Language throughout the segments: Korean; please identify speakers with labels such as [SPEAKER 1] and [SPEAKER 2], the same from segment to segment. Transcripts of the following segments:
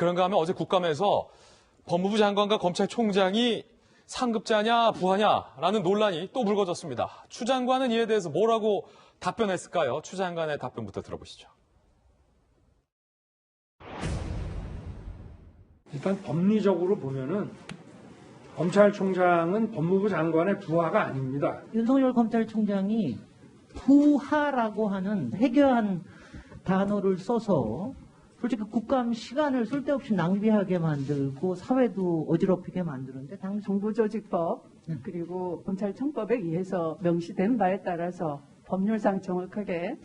[SPEAKER 1] 그런가 하면 어제 국감에서 법무부 장관과 검찰총장이 상급자냐 부하냐라는 논란이 또 불거졌습니다. 추 장관은 이에 대해서 뭐라고 답변했을까요? 추 장관의 답변부터 들어보시죠.
[SPEAKER 2] 일단 법리적으로 보면은 검찰총장은 법무부 장관의 부하가 아닙니다.
[SPEAKER 3] 윤석열 검찰총장이 부하라고 하는 해교한 단어를 써서 솔직히 국감 시간을 쓸데없이 낭비하게 만들고 사회도 어지럽히게 만드는데 당
[SPEAKER 4] 정부조직법 그리고 검찰청법에 의해서 명시된 바에 따라서 법률상 정확하게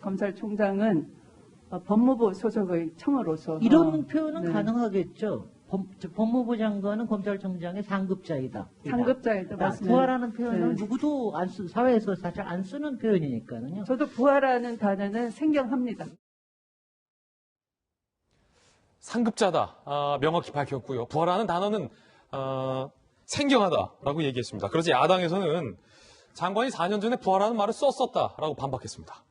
[SPEAKER 4] 검찰총장은 어, 법무부 소속의 청으로서
[SPEAKER 3] 이런
[SPEAKER 4] 어,
[SPEAKER 3] 표현은
[SPEAKER 4] 네.
[SPEAKER 3] 가능하겠죠. 법, 저 법무부 장관은 검찰총장의 상급자이다.
[SPEAKER 4] 상급자이다
[SPEAKER 3] 자,
[SPEAKER 4] 맞습니다.
[SPEAKER 3] 부하라는 표현을
[SPEAKER 4] 네.
[SPEAKER 3] 누구도 안 쓰, 사회에서 사실 안 쓰는 표현이니까요.
[SPEAKER 4] 저도 부하라는 단어는 생경합니다.
[SPEAKER 1] 상급자다 아, 명확히 밝혔고요. 부하라는 단어는 어, 생경하다라고 얘기했습니다. 그러자 야당에서는 장관이 4년 전에 부하라는 말을 썼었다라고 반박했습니다.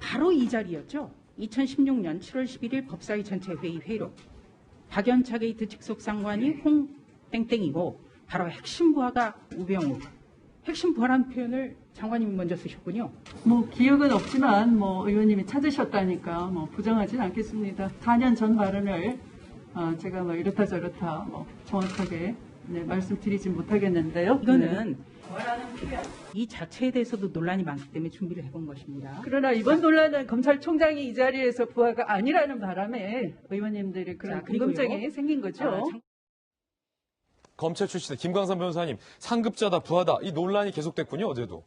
[SPEAKER 5] 바로 이 자리였죠. 2016년 7월 11일 법사위 전체 회의 회의록. 박연차 게이트 직속 상관이 홍 땡땡이고 바로 핵심 부하가 우병우. 핵심 부하라는 표현을 장관님이 먼저 쓰셨군요.
[SPEAKER 4] 뭐 기억은 없지만 뭐 의원님이 찾으셨다니까 뭐 부정하진 않겠습니다. 4년 전 발언을 어, 제가 뭐 이렇다 저렇다 뭐 정확하게 네, 말씀드리진 못하겠는데요. 네.
[SPEAKER 5] 이거는 이 자체에 대해서도 논란이 많기 때문에 준비를 해본 것입니다.
[SPEAKER 4] 그러나 이번 논란은 검찰총장이 이 자리에서 부하가 아니라는 바람에 의원님들이 그런
[SPEAKER 5] 자.
[SPEAKER 4] 궁금증이 생긴 거죠.
[SPEAKER 5] 아, 장-
[SPEAKER 1] 검찰 출신의 김광선 변호사님 상급자다 부하다 이 논란이 계속됐군요 어제도.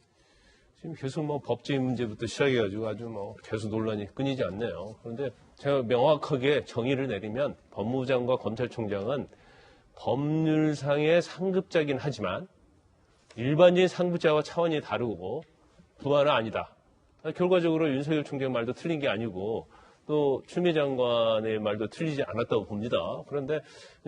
[SPEAKER 6] 지금 계속 뭐 법제 문제부터 시작해가지고 아주 뭐 계속 논란이 끊이지 않네요. 그런데 제가 명확하게 정의를 내리면 법무부장과 검찰총장은 법률상의 상급자긴 하지만 일반적인 상급자와 차원이 다르고 부하는 아니다. 결과적으로 윤석열 총장 말도 틀린 게 아니고 또 추미애 장관의 말도 틀리지 않았다고 봅니다. 그런데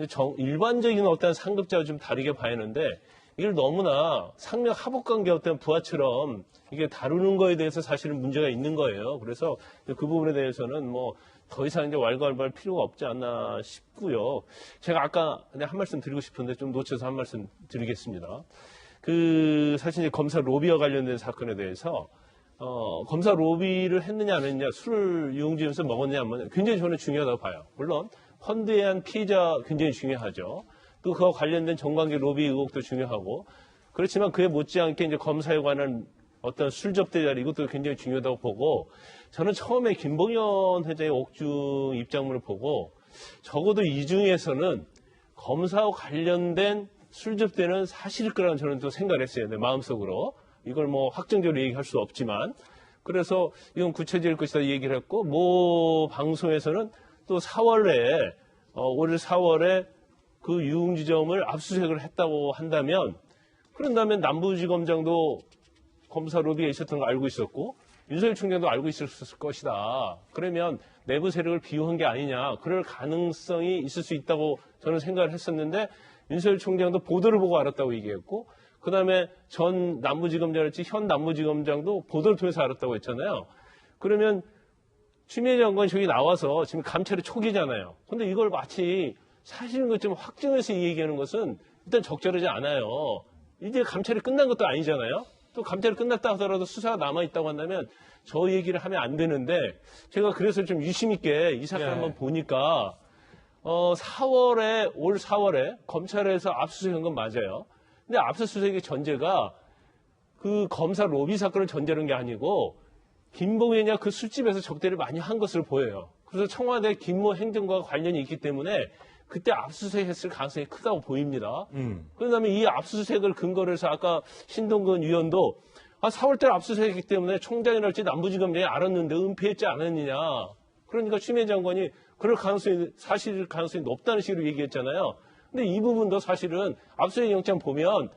[SPEAKER 6] 정- 일반적인 어떤 상급자와 좀 다르게 봐야 하는데 이걸 너무나 상명 하복 관계 어떤 부하처럼 이게 다루는 거에 대해서 사실은 문제가 있는 거예요. 그래서 그 부분에 대해서는 뭐 더 이상 이제 왈가왈부할 필요가 없지 않나 싶고요. 제가 아까 한 말씀 드리고 싶은데 좀 놓쳐서 한 말씀 드리겠습니다. 그 사실 이제 검사 로비와 관련된 사건에 대해서 어, 검사 로비를 했느냐 안 했느냐 술을 유흥지에서 먹었느냐 안 먹느냐 굉장히 저는 중요하다고 봐요. 물론 펀드에 대한 피해자 굉장히 중요하죠. 또 그와 관련된 정관계 로비 의혹도 중요하고 그렇지만 그에 못지않게 이제 검사에 관한 어떤 술 접대 자리 이것도 굉장히 중요하다고 보고 저는 처음에 김봉현 회장의 옥중 입장문을 보고 적어도 이 중에서는 검사와 관련된 술 접대는 사실일 거라는 저는 또 생각을 했어요. 내 마음속으로. 이걸 뭐 확정적으로 얘기할 수 없지만. 그래서 이건 구체적일 것이다 얘기를 했고, 모 방송에서는 또 4월에, 어, 올 4월에 그 유흥지점을 압수수색을 했다고 한다면, 그런다면 남부지검장도 검사 로비가 있었던 거 알고 있었고, 윤석열 총장도 알고 있었을 것이다. 그러면 내부 세력을 비호한 게 아니냐. 그럴 가능성이 있을 수 있다고 저는 생각을 했었는데, 윤석열 총장도 보도를 보고 알았다고 얘기했고, 그 다음에 전 남부지검장이었지 현 남부지검장도 보도를 통해서 알았다고 했잖아요. 그러면 추미애 장관이 저기 나와서 지금 감찰의 초기잖아요. 근데 이걸 마치 사실인 것처럼 확증해서 얘기하는 것은 일단 적절하지 않아요. 이제 감찰이 끝난 것도 아니잖아요. 또 감찰이 끝났다 하더라도 수사가 남아있다고 한다면 저 얘기를 하면 안 되는데 제가 그래서 좀 유심 있게 이 사건
[SPEAKER 1] 예.
[SPEAKER 6] 한번 보니까 어 4월에 올 4월에 검찰에서 압수수색한 건 맞아요. 근데 압수수색의 전제가 그 검사 로비 사건을 전제하는 게 아니고 김봉현이야 그 술집에서 적대를 많이 한 것으로 보여요. 그래서 청와대 김모 행정과 관련이 있기 때문에 그때 압수수색했을 가능성이 크다고 보입니다.
[SPEAKER 1] 음.
[SPEAKER 6] 그다음에 이 압수수색을 근거로 해서 아까 신동근 의원도 아 4월달 압수수색이기 때문에 총장이랄지 남부지검장이 알았는데 은폐했지 않았느냐. 그러니까 추미애 장관이 그럴 가능성이 사실 가능성이 높다는 식으로 얘기했잖아요. 근데 이 부분도 사실은 압수수색 영장 보면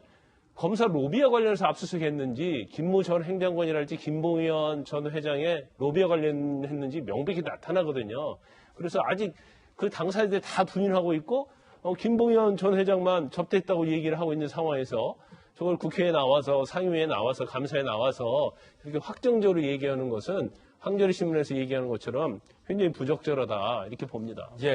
[SPEAKER 6] 검사 로비와 관련해서 압수수색 했는지 김모 전 행정관이랄지 김봉현 전 회장의 로비와 관련했는지 명백히 나타나거든요. 그래서 아직 그 당사자들 다 부인하고 있고 어, 김봉현 전 회장만 접대했다고 얘기를 하고 있는 상황에서 저걸 국회에 나와서 상임위에 나와서 감사에 나와서 이렇게 확정적으로 얘기하는 것은 한겨레 신문에서 얘기하는 것처럼 굉장히 부적절하다 이렇게 봅니다.
[SPEAKER 1] 예.